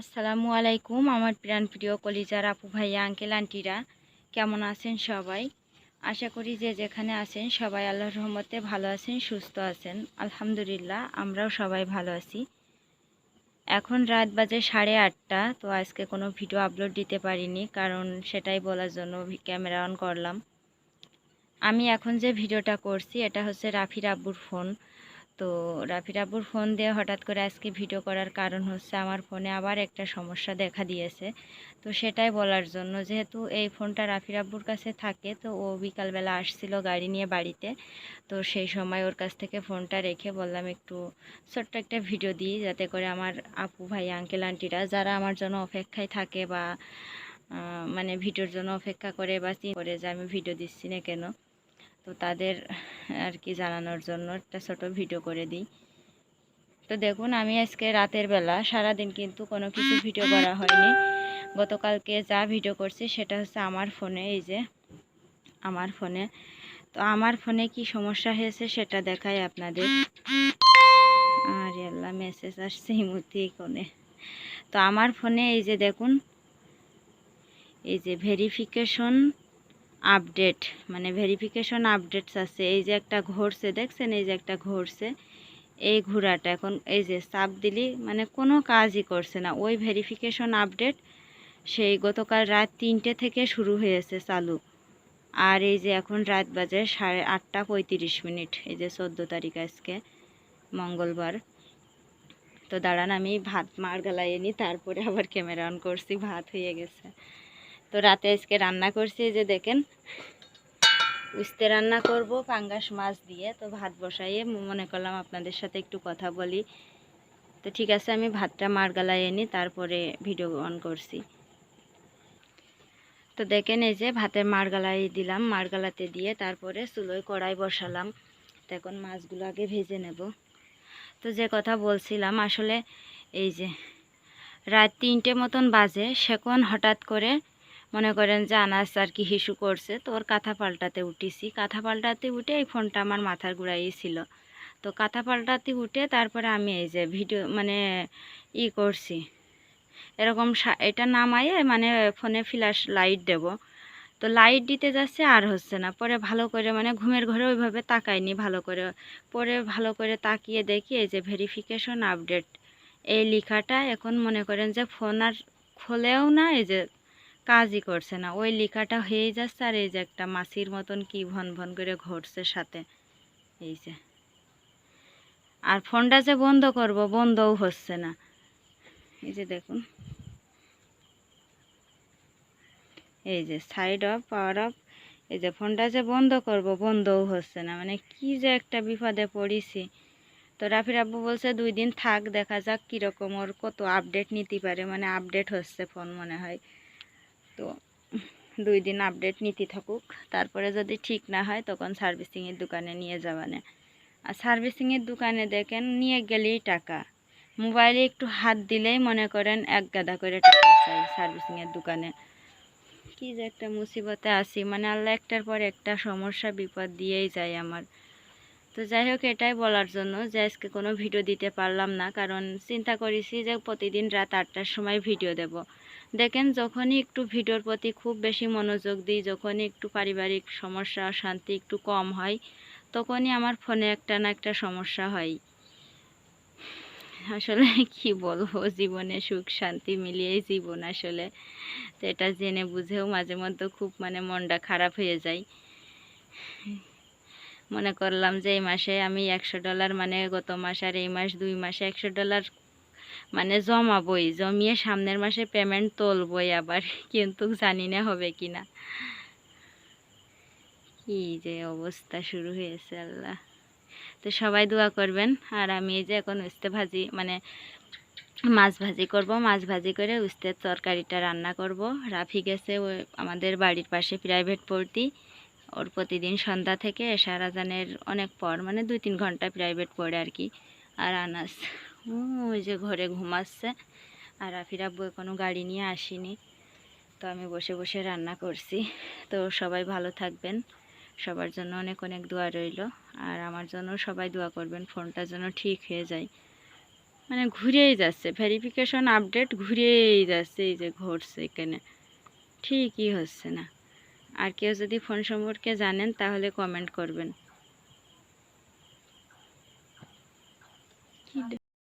আসসালামু আলাইকুম, আমার প্রাণ প্রিয় কলিজার আপু ভাইয়া, আঙ্কেল, আন্টিরা। কেমন আছেন সবাই? আশা করি যে যেখানে আছেন সবাই আল্লাহর রহমতে ভালো আছেন, সুস্থ আছেন। আলহামদুলিল্লাহ, আমরাও সবাই ভালো আছি। এখন রাত বাজে সাড়ে আটটা, তো আজকে কোনো ভিডিও আপলোড দিতে পারিনি, কারণ সেটাই বলার জন্য ক্যামেরা অন করলাম। আমি এখন যে ভিডিওটা করছি, এটা হচ্ছে রাফির আব্বুর ফোন। তো রাফির আব্বুর ফোন দিয়ে হঠাৎ করে আজকে ভিডিও করার কারণ হচ্ছে আমার ফোনে আবার একটা সমস্যা দেখা দিয়েছে। তো সেটাই বলার জন্য যেহেতু এই ফোনটা রাফির আব্বুর কাছে থাকে, তো ও বিকালবেলা আসছিল গাড়ি নিয়ে বাড়িতে। তো সেই সময় ওর কাছ থেকে ফোনটা রেখে বললাম একটু ছোট্ট একটা ভিডিও দিই যাতে করে আমার আপু ভাই আঙ্কেল আন্টিরা যারা আমার জন্য অপেক্ষায় থাকে বা মানে ভিডিওর জন্য অপেক্ষা করে বা চিন্তা করে যে আমি ভিডিও দিচ্ছি না কেন। তো তাদের আর কি জানানোর জন্য একটা ছোট ভিডিও করে দিই। তো দেখুন, আমি আজকে রাতের বেলা, সারাদিন কিন্তু কোনো কিছু ভিডিও করা হয়নি। গতকালকে যা ভিডিও করছি সেটা হচ্ছে আমার ফোনে এই যে আমার ফোনে তো আমার ফোনে কি সমস্যা হয়েছে সেটা দেখাই আপনাদের। আর আল্লাহ মেসেজ আসছে ইমুতি কোণে তো আমার ফোনে এই যে দেখুন, এই যে ভেরিফিকেশন আপডেট মানে ভেরিফিকেশন আপডেটস আছে। এই যে একটা ঘুরছে, দেখছেন? এই যে একটা ঘুরছে, এই ঘোরাটা এখন এই যে চাপ দিলি মানে কোনো কাজই করছে না। ওই ভেরিফিকেশন আপডেট সেই গতকাল রাত তিনটে থেকে শুরু হয়েছে চালু। আর এই যে এখন রাত বাজে সাড়ে আটটা পঁয়ত্রিশ মিনিট, এই যে চোদ্দ তারিখ আজকে, মঙ্গলবার। তো দাঁড়ান, আমি ভাত মার গালায় নিই তারপরে আবার ক্যামেরা অন করছি, ভাত হয়ে গেছে। তো রাতে আজকে রান্না করছি যে দেখেন। উস্তে রান্না করব, পাঙ্গাস মাছ দিয়ে। তো ভাত বসাইয়ে মনে করলাম আপনাদের সাথে একটু কথা বলি। তো ঠিক আছে, আমি ভাতটা মার গালায় এনি তারপরে ভিডিও অন করছি। তো দেখেন এই যে ভাতের মার গালায় দিলাম। মার গালাতে দিয়ে তারপরে চুলোয় কড়াই বসালাম। তো এখন মাছগুলো আগে ভেজে নেব। তো যে কথা বলছিলাম, আসলে এই যে রাত তিনটে মতন বাজে, সেখন হঠাৎ করে মনে করেন যে আনাস আর কি হিসু করছে, তো ওর কাঁথা পাল্টাতে উঠেছি। কাঁথা পাল্টাতে উঠে এই ফোনটা আমার মাথার ঘুরাই ছিল। তো কাঁথা পাল্টাতে উঠে তারপরে আমি এই যে ভিডিও মানে ই করছি। এরকম এটা নামাইয়ে মানে ফোনে ফ্ল্যাশ লাইট দেব। তো লাইট দিতে যাচ্ছে আর হচ্ছে না। পরে ভালো করে মানে ঘুমের ঘরে ওইভাবে তাকাইনি ভালো করে। পরে ভালো করে তাকিয়ে দেখি এই যে ভেরিফিকেশন আপডেট এই লেখাটা এখন মনে করেন যে ফোন আর খোলেও না, এই যে কাজই করছে না। ওই লেখাটা হয়েই যাচ্ছে আর এই যে একটা মাছির মতন কি ভন ভন করে ঘটছে সাথে। এই যে। আর ফোনটা যে বন্ধ করব, বন্ধও হচ্ছে না। এই যে দেখুন। এই যে সাইড অফ পাওয়ার অফ এই যে ফোনটা যে বন্ধ করব, বন্ধও হচ্ছে না। মানে কি যে একটা বিপদে পড়েছি। তো রাফির আব্বু বলছে দুই দিন থাক, দেখা যাক কীরকম ওর কত আপডেট নিতে পারে। মানে আপডেট হচ্ছে ফোন মনে হয়। তো দুই দিন আপডেট নিতে থাকুক। তারপরে যদি ঠিক না হয়, তখন সার্ভিসিংয়ের দোকানে নিয়ে যাবানে আর সার্ভিসিংয়ের দোকানে দেখেন, নিয়ে গেলেই টাকা। মোবাইলে একটু হাত দিলেই মনে করেন এক গাদা করে টাকা চাই সার্ভিসিংয়ের দোকানে। কি যে একটা মুসিবতে আছি মানে আল্লাহ একটার পর একটা সমস্যা, বিপদ দিয়েই যায় আমার। তো যাই হোক, এটাই বলার জন্য যে আজকে কোনো ভিডিও দিতে পারলাম না, কারণ চিন্তা করেছি যে প্রতিদিন রাত আটটার সময় ভিডিও দেব। দেখেন, যখনই একটু ভিডিওর প্রতি খুব বেশি মনোযোগ দিই, যখনই একটু পারিবারিক সমস্যা শান্তি একটু কম হয়, তখনই আমার ফোনে একটা না একটা সমস্যা হয়। আসলে কি বলব, জীবনে সুখ, শান্তি মিলিয়েই জীবন আসলে। তো এটা জেনে বুঝেও মাঝে মধ্যে খুব মানে মনটা খারাপ হয়ে যায়। মনে করলাম যে এই মাসে আমি একশো ডলার মানে গত মাস আর এই মাস দুই মাসে একশো ডলার মানে জমাবই, জমিয়ে সামনের মাসে পেমেন্ট তুলবই আবার, কিন্তু জানি না হবে কি না কি যে অবস্থা শুরু হয়েছে আল্লাহ। তো সবাই দোয়া করবেন, আর আমি এই যে এখন উস্তে ভাজি মানে মাছ ভাজি করব, মাছ ভাজি করে উস্তের তরকারিটা রান্না করব। রাফি গেছে আমাদের বাড়ির পাশে প্রাইভেট পড়তি। ওর প্রতিদিন সন্ধ্যা থেকে এশার আজানের অনেক পর মানে দুই তিন ঘণ্টা প্রাইভেট পড়ে আর কি। আর আনাস। ওই যে ঘরে ঘুমাচ্ছে। আর রাফির আব্বু এখনও গাড়ি নিয়ে আসেনি। তো আমি বসে বসে রান্না করছি। তো সবাই ভালো থাকবেন। সবার জন্য অনেক অনেক দোয়া রইল। আর আমার জন্য সবাই দোয়া করবেন, ফোনটা যেন ঠিক হয়ে যায়। মানে ঘুরেই যাচ্ছে। ভেরিফিকেশন আপডেট ঘুরেই যাচ্ছে, এই যে ঘটছে এখানে। ঠিকই হচ্ছে না। আর কেউ যদি ফোন সম্পর্কে জানেন, তাহলে কমেন্ট করবেন।